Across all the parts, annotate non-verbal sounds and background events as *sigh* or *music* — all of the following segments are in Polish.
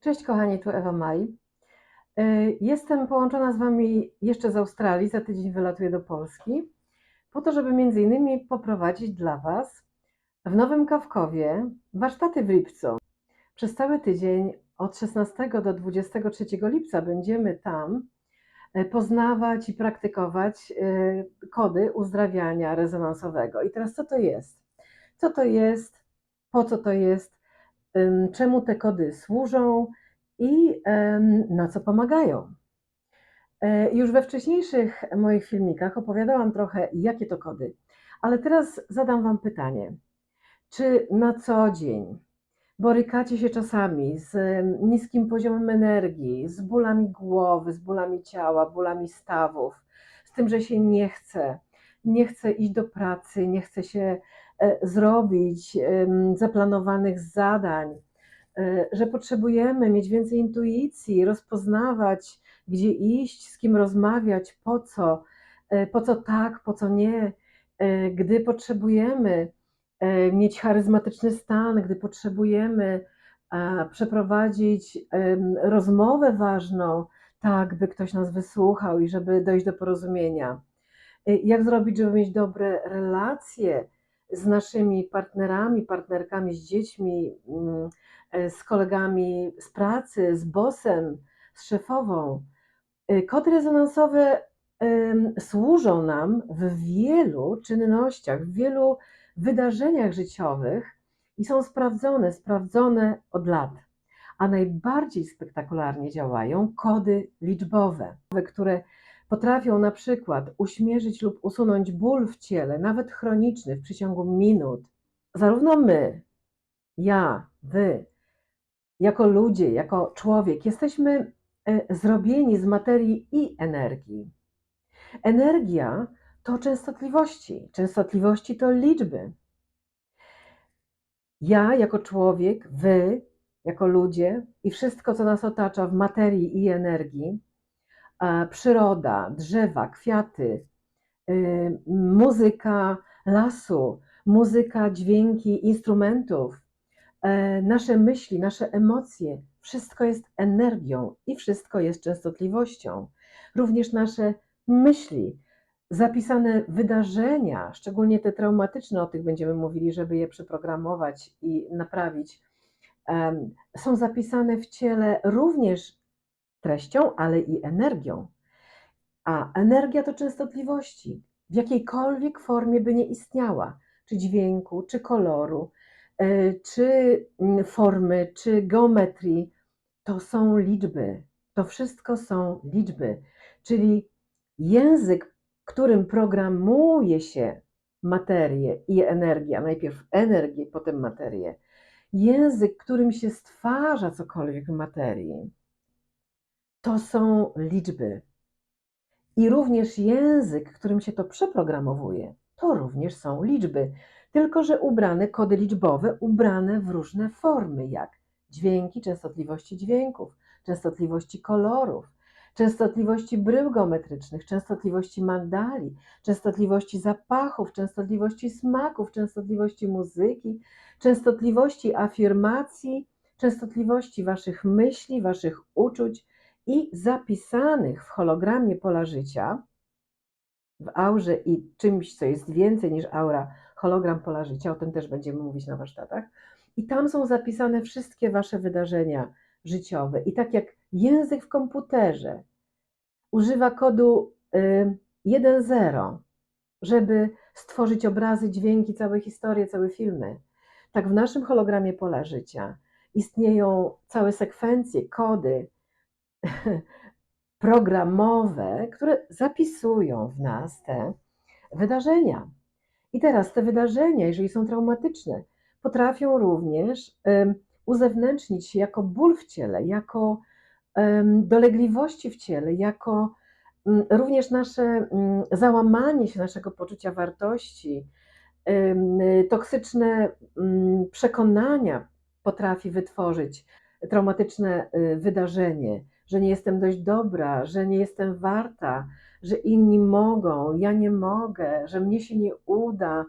Cześć kochani, tu Ewa Maj. E, Jestem połączona z Wami jeszcze z Australii, za tydzień wylatuję do Polski, po to, żeby między innymi poprowadzić dla Was w Nowym Kawkowie warsztaty w lipcu. Przez cały tydzień od 16 do 23 lipca będziemy tam e, poznawać i praktykować e, kody uzdrawiania rezonansowego. I teraz co to jest? Co to jest? Po co to jest? Czemu te kody służą i na co pomagają? E, Już we wcześniejszych moich filmikach opowiadałam trochę, jakie to kody, ale teraz zadam Wam pytanie. Czy na co dzień borykacie się czasami z niskim poziomem energii, z bólami głowy, z bólami ciała, bólami stawów, z tym, że się nie chce, nie chce iść do pracy, nie chce się zrobić em, zaplanowanych zadań, e, że potrzebujemy mieć więcej intuicji, rozpoznawać, gdzie iść, z kim rozmawiać, po co, e, po co tak, po co nie, e, gdy potrzebujemy e, mieć charyzmatyczny stan, gdy potrzebujemy e, przeprowadzić rozmowę ważną, tak, by ktoś nas wysłuchał i żeby dojść do porozumienia. E, Jak zrobić, żeby mieć dobre relacje z naszymi partnerami, partnerkami, z dziećmi, mm, e, z kolegami z pracy, z bosem, z szefową. E, Kody rezonansowe służą nam w wielu czynnościach, w wielu wydarzeniach życiowych i są sprawdzone, sprawdzone od lat. A najbardziej spektakularnie działają kody liczbowe, które potrafią na przykład uśmierzyć lub usunąć ból w ciele, nawet chroniczny, w przeciągu minut. Zarówno my, ja, wy, jako ludzie, jako człowiek, jesteśmy e, zrobieni z materii i energii. Energia to częstotliwości, częstotliwości to liczby. Ja jako człowiek, wy jako ludzie i wszystko, co nas otacza w materii i energii, przyroda, drzewa, kwiaty, y, muzyka lasu, muzyka, dźwięki instrumentów, e, nasze myśli, nasze emocje, wszystko jest energią i wszystko jest częstotliwością. Również nasze myśli, zapisane wydarzenia, szczególnie te traumatyczne, o tych będziemy mówili, żeby je przeprogramować i naprawić, są zapisane w ciele również treścią, ale i energią. A energia to częstotliwości, w jakiejkolwiek formie by nie istniała, czy dźwięku, czy koloru, e, czy mm, formy, czy geometrii, to są liczby. To wszystko są liczby, czyli język, którym programuje się materię i energię, najpierw energię, potem materię. Język, którym się stwarza cokolwiek w materii, to są liczby. I również język, którym się to przeprogramowuje, to również są liczby, tylko że ubrane kody liczbowe, ubrane w różne formy, jak dźwięki, częstotliwości dźwięków, częstotliwości kolorów, częstotliwości brył geometrycznych, częstotliwości mandali, częstotliwości zapachów, częstotliwości smaków, częstotliwości muzyki, częstotliwości afirmacji, częstotliwości waszych myśli, waszych uczuć i zapisanych w hologramie pola życia, w aurze i czymś, co jest więcej niż aura, hologram pola życia, o tym też będziemy mówić na warsztatach. I tam są zapisane wszystkie Wasze wydarzenia życiowe. I tak jak język w komputerze używa kodu y, 1.0, żeby stworzyć obrazy, dźwięki, całe historie, całe filmy, tak w naszym hologramie pola życia istnieją całe sekwencje, kody, *laughs* programowe, które zapisują w nas te wydarzenia. I teraz te wydarzenia, jeżeli są traumatyczne, potrafią również uzewnętrznić się jako ból w ciele, jako dolegliwości w ciele, jako mm, również nasze mm, załamanie się naszego poczucia wartości, toksyczne mm, przekonania potrafi wytworzyć traumatyczne y, wydarzenie, że nie jestem dość dobra, że nie jestem warta, że inni mogą, ja nie mogę, że mnie się nie uda.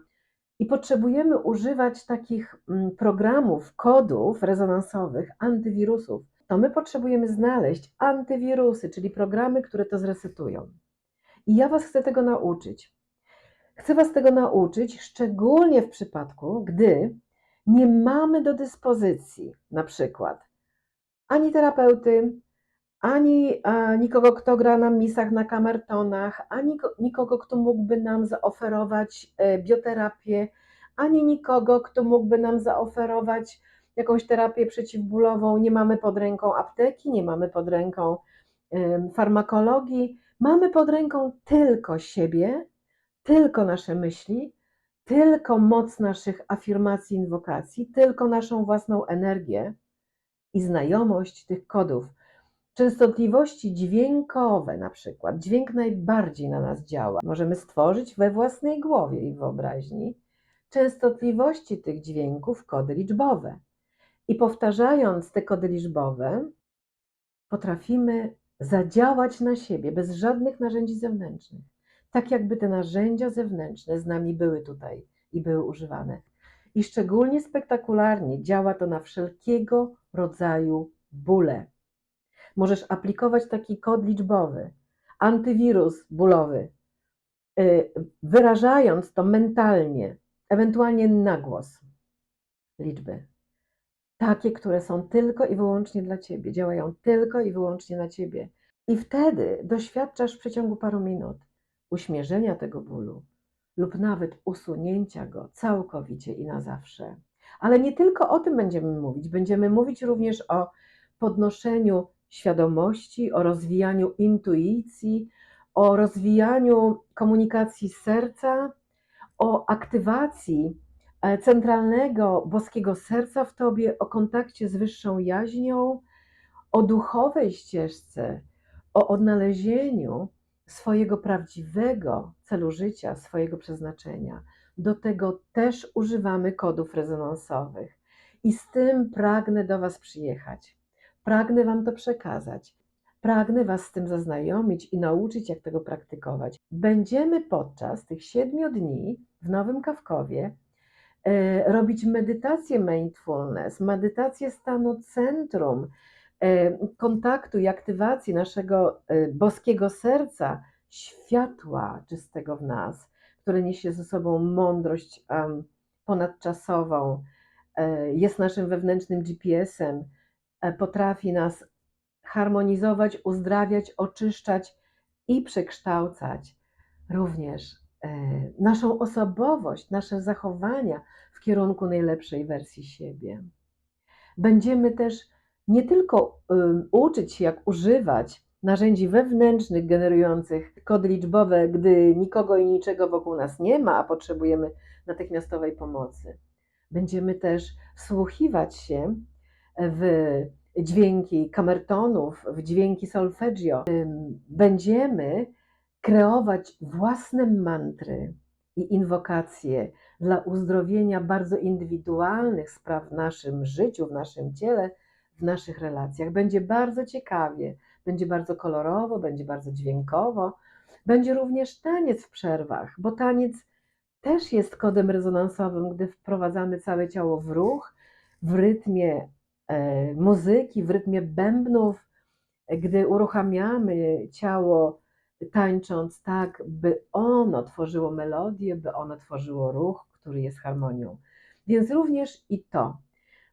I potrzebujemy używać takich mm, programów, kodów rezonansowych, antywirusów, to my potrzebujemy znaleźć antywirusy, czyli programy, które to zresetują. I ja Was chcę tego nauczyć. Chcę Was tego nauczyć, szczególnie w przypadku, gdy nie mamy do dyspozycji na przykład ani terapeuty, ani a, nikogo, kto gra na misach, na kamertonach, ani ko- nikogo, kto mógłby nam zaoferować e, bioterapię, ani nikogo, kto mógłby nam zaoferować jakąś terapię przeciwbólową. Nie mamy pod ręką apteki, nie mamy pod ręką farmakologii, mamy pod ręką tylko siebie, tylko nasze myśli, tylko moc naszych afirmacji, inwokacji, tylko naszą własną energię i znajomość tych kodów. Częstotliwości dźwiękowe, na przykład, dźwięk najbardziej na nas działa. Możemy stworzyć we własnej głowie i wyobraźni częstotliwości tych dźwięków kody liczbowe. I powtarzając te kody liczbowe, potrafimy zadziałać na siebie bez żadnych narzędzi zewnętrznych. Tak jakby te narzędzia zewnętrzne z nami były tutaj i były używane. I szczególnie spektakularnie działa to na wszelkiego rodzaju bóle. Możesz aplikować taki kod liczbowy, antywirus bólowy, y, wyrażając to mentalnie, ewentualnie na głos. Liczby. Takie, które są tylko i wyłącznie dla ciebie, działają tylko i wyłącznie na ciebie. I wtedy doświadczasz w przeciągu paru minut uśmierzenia tego bólu lub nawet usunięcia go całkowicie i na zawsze. Ale nie tylko o tym będziemy mówić. Będziemy mówić również o podnoszeniu świadomości, o rozwijaniu intuicji, o rozwijaniu komunikacji serca, o aktywacji e, centralnego boskiego serca w tobie, o kontakcie z wyższą jaźnią, o duchowej ścieżce, o odnalezieniu swojego prawdziwego celu życia, swojego przeznaczenia. Do tego też używamy kodów rezonansowych. I z tym pragnę do Was przyjechać. Pragnę Wam to przekazać. Pragnę Was z tym zaznajomić i nauczyć, jak tego praktykować. Będziemy podczas tych siedmiu dni w Nowym Kawkowie e, robić medytację mindfulness, medytację stanu centrum, e, kontaktu i aktywacji naszego e, boskiego serca, światła czystego w nas, które niesie ze sobą mądrość ponadczasową, jest naszym wewnętrznym GPS-em, potrafi nas harmonizować, uzdrawiać, oczyszczać i przekształcać również e, naszą osobowość, nasze zachowania w kierunku najlepszej wersji siebie. Będziemy też nie tylko uczyć się, jak używać narzędzi wewnętrznych generujących kody liczbowe, gdy nikogo i niczego wokół nas nie ma, a potrzebujemy natychmiastowej pomocy. Będziemy też wsłuchiwać się w dźwięki kamertonów, w dźwięki solfeggio. Będziemy kreować własne mantry i inwokacje dla uzdrowienia bardzo indywidualnych spraw w naszym życiu, w naszym ciele, w naszych relacjach. Będzie bardzo ciekawie, będzie bardzo kolorowo, będzie bardzo dźwiękowo. Będzie również taniec w przerwach, bo taniec też jest kodem rezonansowym, gdy wprowadzamy całe ciało w ruch, w rytmie muzyki, w rytmie bębnów, gdy uruchamiamy ciało tańcząc tak, by ono tworzyło melodię, by ono tworzyło ruch, który jest harmonią. Więc również i to.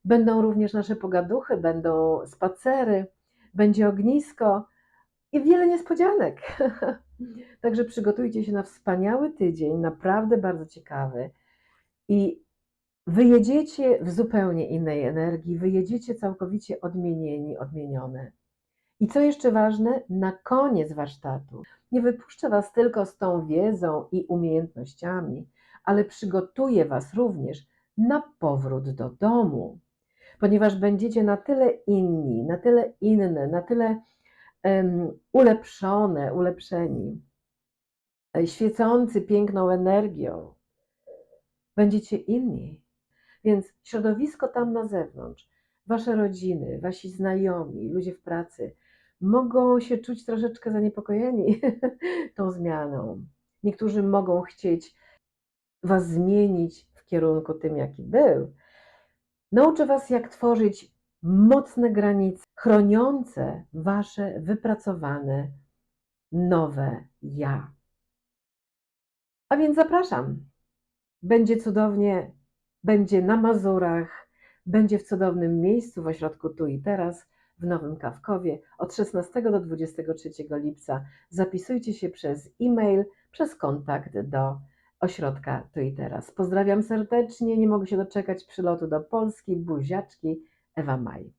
Będą również nasze pogaduchy, będą spacery, będzie ognisko i wiele niespodzianek. *laughs* Także przygotujcie się na wspaniały tydzień, naprawdę bardzo ciekawy. I wyjedziecie w zupełnie innej energii, wyjedziecie całkowicie odmienieni, odmienione. I co jeszcze ważne, na koniec warsztatu nie wypuszczę Was tylko z tą wiedzą i umiejętnościami, ale przygotuję Was również na powrót do domu, ponieważ będziecie na tyle inni, na tyle inne, na tyle em, ulepszone, ulepszeni, świecący piękną energią. Będziecie inni. Więc środowisko tam na zewnątrz, Wasze rodziny, Wasi znajomi, ludzie w pracy mogą się czuć troszeczkę zaniepokojeni *laughs* tą zmianą. Niektórzy mogą chcieć Was zmienić w kierunku tym, jaki był. Nauczę Was, jak tworzyć mocne granice, chroniące wasze wypracowane nowe ja. A więc zapraszam. Będzie cudownie, będzie na Mazurach, będzie w cudownym miejscu w ośrodku Tu i Teraz w Nowym Kawkowie od 16 do 23 lipca. Zapisujcie się przez e-mail, przez kontakt do ośrodka Tu i Teraz. Pozdrawiam serdecznie, nie mogę się doczekać przylotu do Polski, buziaczki, Ewa Maj.